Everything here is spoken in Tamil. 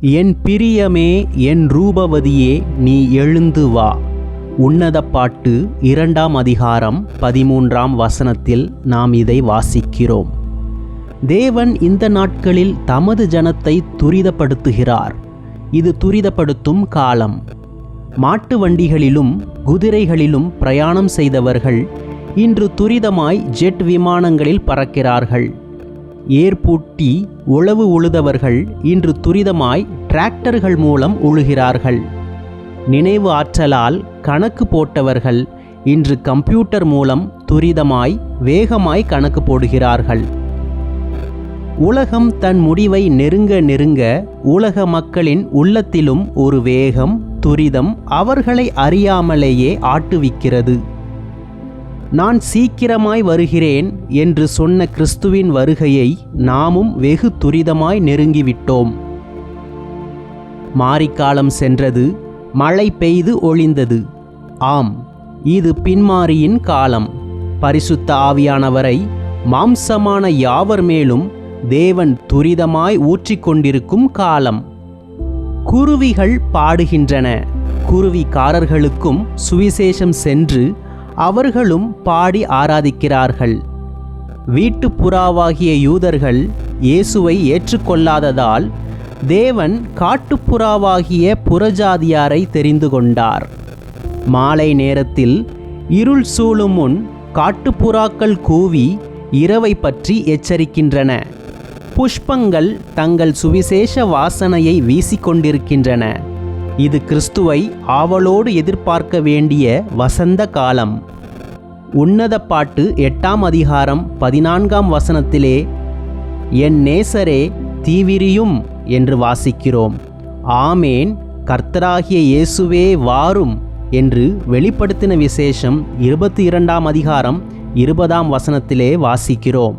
என் பிரியமே என் ரூபவதியே நீ எழுந்து வா. உன்னத பாட்டு இரண்டாம் அதிகாரம் பதிமூன்றாம் வசனத்தில் நாம் இதை வாசிக்கிறோம். தேவன் இந்த நாட்களில் தமது ஜனத்தை துரிதப்படுத்துகிறார். இது துரிதப்படுத்தும் காலம். மாட்டு வண்டிகளிலும் குதிரைகளிலும் பிரயாணம் செய்தவர்கள் இன்று துரிதமாய் ஜெட் விமானங்களில் பறக்கிறார்கள். ஏர்பூட்டி உழவு உழுதவர்கள் இன்று துரிதமாய் டிராக்டர்கள் மூலம் உழுகிறார்கள். நினைவு ஆற்றலால் கணக்கு போட்டவர்கள் இன்று கம்ப்யூட்டர் மூலம் துரிதமாய் வேகமாய் கணக்கு போடுகிறார்கள். உலகம் தன் முடிவை நெருங்க நெருங்க உலக மக்களின் உள்ளத்திலும் ஒரு வேகம் துரிதம் அவர்களை அறியாமலேயே ஆட்டுவிக்கிறது. நான் சீக்கிரமாய் வருகிறேன் என்று சொன்ன கிறிஸ்துவின் வருகையை நாமும் வெகு துரிதமாய் நெருங்கிவிட்டோம். மாரிக்காலம் சென்றது மழை பெய்து ஒளிந்தது ஆம் இது பின்மாரியின் காலம். பரிசுத்த ஆவியானவரை மாம்சமான யாவர் மேலும் தேவன் துரிதமாய் ஊற்றிக்கொண்டிருக்கும் காலம். குருவிகள் பாடுகின்றன. குருவிக்காரர்களுக்கும் சுவிசேஷம் சென்று அவர்களும் பாடி ஆராதிக்கிறார்கள். வீட்டுப்புறாவாகிய யூதர்கள் இயேசுவை ஏற்றுக்கொள்ளாததால் தேவன் காட்டுப்புறாவாகிய புறஜாதியாரை தெரிந்து கொண்டார். மாலை நேரத்தில் இருள் சூழும் முன் காட்டுப்புறாக்கள் கூவி இரவை பற்றி எச்சரிக்கின்றன. புஷ்பங்கள் தங்கள் சுவிசேஷ வாசனையை வீசிக்கொண்டிருக்கின்றன. இது கிறிஸ்துவை ஆவலோடு எதிர்பார்க்க வேண்டிய வசந்த காலம். உன்னத பாட்டு எட்டாம் அதிகாரம் பதினான்காம் வசனத்திலே என் நேசரே தீவிரியும் என்று வாசிக்கிறோம். ஆமேன் கர்த்தராகிய இயேசுவே வாரும் என்று வெளிப்படுத்தின விசேஷம் இருபத்தி இரண்டாம் அதிகாரம் இருபதாம் வசனத்திலே வாசிக்கிறோம்.